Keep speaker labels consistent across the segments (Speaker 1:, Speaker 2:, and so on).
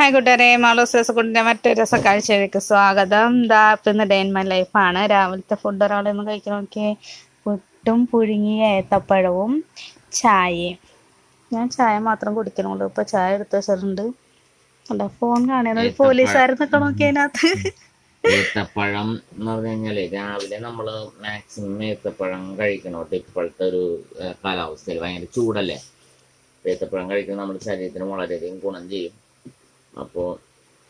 Speaker 1: Hi കൂട്ടുകാരെ മാളൂസ് രസക്കുട്ടിന്റെ മറ്റൊരു രസക്കാഴ്ചയിലേക്ക് സ്വാഗതം. ദാ ഇപ്പം ഇന്ന് ഡേ ഇൻ മൈ ലൈഫാണ് രാവിലത്തെ ഫുഡ് ഒരാളൊന്ന് കഴിക്കാൻ നോക്കിയേ. പുട്ടും പുഴുങ്ങിയ ഏത്തപ്പഴവും ചായയും. ഞാൻ ചായ മാത്രം കുടിക്കണുള്ളൂ. ഇപ്പൊ ചായ എടുത്ത് വെച്ചിട്ടുണ്ട്. അല്ല ഫോൺ കാണുന്ന ഒരു പോലീസുകാരൻ നിൽക്കണം നോക്കി അതിനകത്ത്?
Speaker 2: ഏത്തപ്പഴം എന്ന് പറഞ്ഞു കഴിഞ്ഞാൽ രാവിലെ നമ്മൾ മാക്സിമം ഏത്തപ്പഴം കഴിക്കണം കേട്ടോ. ഇപ്പോഴത്തെ ഒരു കാലാവസ്ഥയിൽ ഭയങ്കര ചൂടല്ലേ? ഏത്തപ്പഴം കഴിക്കുന്നത് നമ്മുടെ ശരീരത്തിന് വളരെയധികം ഗുണം ചെയ്യും. അപ്പോൾ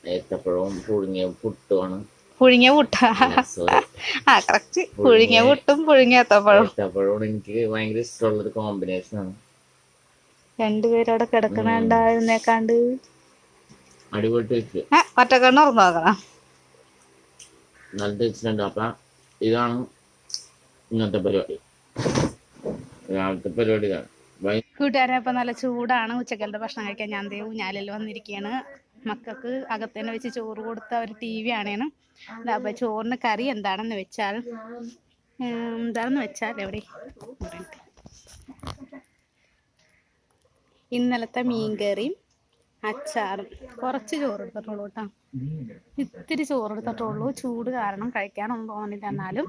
Speaker 2: ഏത്തപ്പഴവും പുഴുങ്ങിയ പുട്ടുമാണ്
Speaker 1: പുഴുങ്ങിയ പുട്ട. ആ കറക്റ്റ് പുഴുങ്ങിയ പുട്ടും പുഴുങ്ങിയ ഏത്തപ്പഴവും
Speaker 2: ഏത്തപ്പഴവും എനിക്ക് ഭയങ്കര ഇഷ്ടമുള്ള ഒരു കോമ്പിനേഷൻ ആണ്.
Speaker 1: രണ്ടുപേരവിടെ കിടക്കണുണ്ടായിരുന്നേക്കാണ്ട്
Speaker 2: അടിപൊളി
Speaker 1: ഒറ്റക്കണ്ണ് ഉറന്നു നോക്കണം.
Speaker 2: നല്ല ടേസ്റ്റ് അപ്പൊ ഇതാണ് ഇന്നത്തെ പരിപാടി. രാവിലത്തെ പരിപാടി ഇതാണ്
Speaker 1: കൂട്ടുകാരെ ഇപ്പൊ നല്ല ചൂടാണ്. ഉച്ചക്കലത്തെ ഭക്ഷണം കഴിക്കാൻ ഞാൻ ദേ ഊഞ്ഞാലിൽ വന്നിരിക്കുകയാണ് മക്കൾക്ക് അകത്തന്നെ വെച്ച് ചോറ് കൊടുത്ത ഒരു ടി വി ആണേനു അപ്പം ചോറിന് കറി എന്താണെന്ന് വെച്ചാൽ എന്താണെന്ന് വെച്ചാൽ എവിടെ. ഇന്നലത്തെ മീൻകറിയും അച്ചാറും. കുറച്ച് ചോറ് എടുത്തിട്ടുള്ളൂ കേട്ടോ. ഇത്തിരി ചോറ് എടുത്തിട്ടുള്ളൂ. ചൂട് കാരണം കഴിക്കാനൊന്നും തോന്നില്ല എന്നാലും.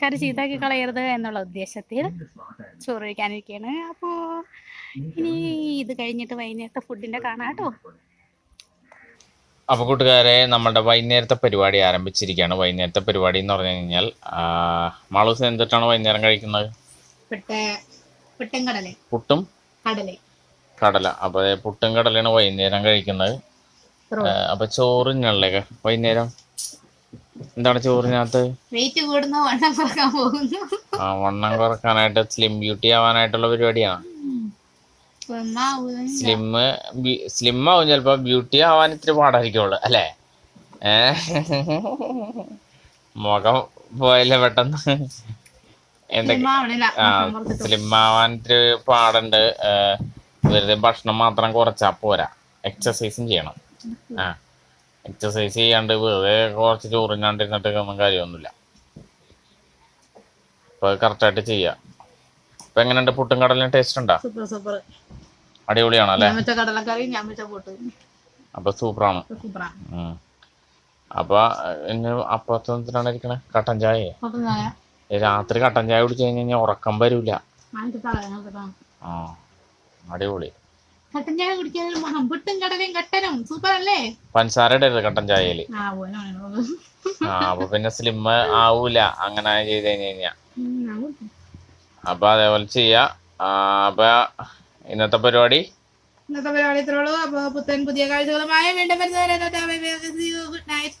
Speaker 1: കറി ചീത്താക്കി കളയരുത് എന്നുള്ള ഉദ്ദേശത്തിൽ ചോറ് കഴിക്കാനിരിക്കുകയാണ് അപ്പോൾ ഇനി ഇത് കഴിഞ്ഞിട്ട് വൈകുന്നേരത്തെ ഫുഡിന്റെ കാണാം കേട്ടോ.
Speaker 2: അപ്പോൾ കൂട്ടുകാരെ നമ്മുടെ വൈകുന്നേരത്തെ പരിപാടി ആരംഭിച്ചിരിക്കുകയാണ്. വൈകുന്നേരത്തെ പരിപാടി എന്ന് പറഞ്ഞു കഴിഞ്ഞാൽ മാളൂസ് എന്തിട്ടാണ് വൈകുന്നേരം കഴിക്കുന്നത്?
Speaker 1: പിട്ടെ കടല.
Speaker 2: അപ്പോൾ പുട്ടും കടലയാണ് വൈകുന്നേരം കഴിക്കുന്നത്. അപ്പോൾ ചോറിനല്ലേ വൈകുന്നേരം? എന്താണ് ചോറിനകത്ത്?
Speaker 1: വെയിറ്റ് കൂടുന്നു വണ്ണം കുറയ്ക്കാൻ പോകുന്നു.
Speaker 2: ആ വണ്ണം കുറക്കാനായിട്ട് സ്ലിം ബ്യൂട്ടി ആവാനായിട്ടുള്ള പരിപാടിയാണ് സ്ലിം സ്ലിം ആവും ചിലപ്പോൾ ബ്യൂട്ടി ആവാൻ ഇത്തിരി പാടായിരിക്കുള്ളൂ അല്ലേ? ഏ? മുഖം പോയല്ലേ പെട്ടെന്ന് എന്തൊക്കെ? ആ സ്ലിം ആവാൻ ഇത്തിരി പാടുണ്ട് വെറുതെ ഭക്ഷണം മാത്രം കുറച്ചാ പോരാ. എക്സസൈസും ചെയ്യണം. ആ. എക്സസൈസ് ചെയ്യാണ്ട് വെറുതെ കുറച്ച് ചോറിനാണ്ടിരുന്നിട്ട് ഒന്നും കാര്യമൊന്നുമില്ല. അപ്പൊ കറക്റ്റായിട്ട് ചെയ്യാം. ഇപ്പൊ എങ്ങനെയുണ്ട് പുട്ടും കടലിന് ടേസ്റ്റ് ഉണ്ടോ?
Speaker 1: Super super.
Speaker 2: അടിപൊളിയാണോ അല്ലേ?
Speaker 1: ഞാൻ വെച്ച കടലക്കറി ഞാൻ വെച്ച കൂട്ട്
Speaker 2: അപ്പൊ സൂപ്പറാണ്.
Speaker 1: സൂപ്പറാണ്.
Speaker 2: അപ്പൊ അപ്പത്തിനാണ് ഇരിക്കണേ? കട്ടൻ ചായ. രാത്രി കട്ടൻ ചായ കുടിച്ചു കഴിഞ്ഞ് കഴിഞ്ഞാൽ ഉറക്കം വരൂല. ആ അടിപൊളി.
Speaker 1: കട്ടൻ ചായ കുടിക്കാൻ പുട്ടും കടലയും കട്ടനും. സൂപ്പർ അല്ലേ?
Speaker 2: പഞ്ചസാര ഇടരുത് കട്ടൻ ചായയിൽ
Speaker 1: ആ
Speaker 2: അപ്പൊ പിന്നെ സ്ലിം ആവൂല. അങ്ങനെ ചെയ്ത് കഴിഞ്ഞ് കഴിഞ്ഞാ. അപ്പൊ അതേപോലെ ചെയ്യാ. അപ്പൊ ഇന്നത്തെ പരിപാടി?
Speaker 1: ഇന്നത്തെ പരിപാടി ഇത്രയുള്ളൂ അപ്പൊ പുത്തൻ പുതിയ കാഴ്ചകളുമായി വീണ്ടും വരുന്നവരെ ഗുഡ് നൈറ്റ്